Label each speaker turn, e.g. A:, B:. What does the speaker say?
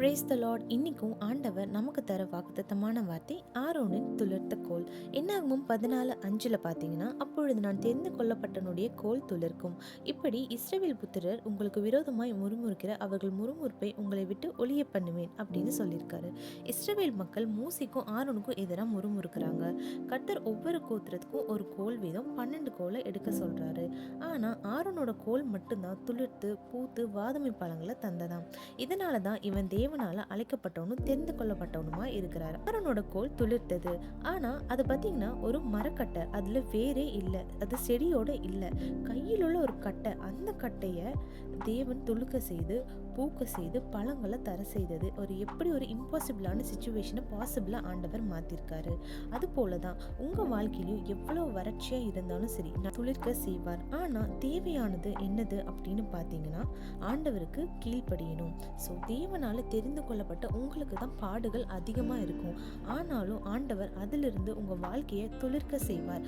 A: Brace த Lord இன்னைக்கும் ஆண்டவர் நமக்கு தர வாக்குத்தத்தமான வார்த்தை ஆரோனின் துளிர்த்த கோல். என்னாகும்? பதினாலு அஞ்சில் பார்த்தீங்கன்னா அப்பொழுது நான் தெரிந்து கொள்ளப்பட்டனுடைய கோல் துளிர்க்கும். இப்படி இஸ்ரவேல் புத்திரர் உங்களுக்கு விரோதமாய் முறுமுறுக்கிற அவர்கள் முறுமுறுப்பை உங்களை விட்டு ஒளிய பண்ணுவேன் அப்படின்னு சொல்லியிருக்காரு. இஸ்ரவேல் மக்கள் மூசிக்கும் ஆரோனுக்கும் எதிராக முறுமுறுக்கிறாங்க. கர்த்தர் ஒவ்வொரு கோத்திரத்துக்கும் ஒரு கோல் வீதம் பன்னெண்டு கோலை எடுக்க சொல்கிறாரு ஆனால் ஆரோனோட கோல் மட்டும்தான் துளிர்த்து பூத்து வாதமை பழங்களை தந்ததாம். இதனால தான் இவன் தேவனால அழைக்கப்பட்டவனும் தெரிந்து கொள்ளப்பட்டவனுமா இருக்கிறார். ஆரோனோட கோல் துளிர்த்தது. ஆனா அது பாத்தீங்கன்னா ஒரு மரக்கட்டை. அதுல வேரே இல்லை. அது செடியோட இல்லை. கையில் உள்ள ஒரு கட்டை. அந்த கட்டைய தேவன் துளுக்க செய்து பூக்க செய்து பழங்களை தர செய்தது. ஒரு எப்படி ஒரு இம்பாசிபிளான சுச்சுவேஷனை பாசிபிளா ஆண்டவர் மாத்திருக்காரு. அது போல தான் உங்க வாழ்க்கையிலும் எவ்வளவு வறட்சியாக இருந்தாலும் சரி நான் துளிர்க்க செய்வார். ஆனால் தேவையானது என்னது அப்படின்னு பார்த்தீங்கன்னா ஆண்டவருக்கு கீழ்ப்படியணும். ஸோ தேவனால தெரிந்து கொள்ளப்பட்ட உங்களுக்கு தான் பாடுகள் அதிகமாக இருக்கும். ஆனாலும் ஆண்டவர் அதிலிருந்து உங்கள் வாழ்க்கையை துளிர்க்க செய்வார்.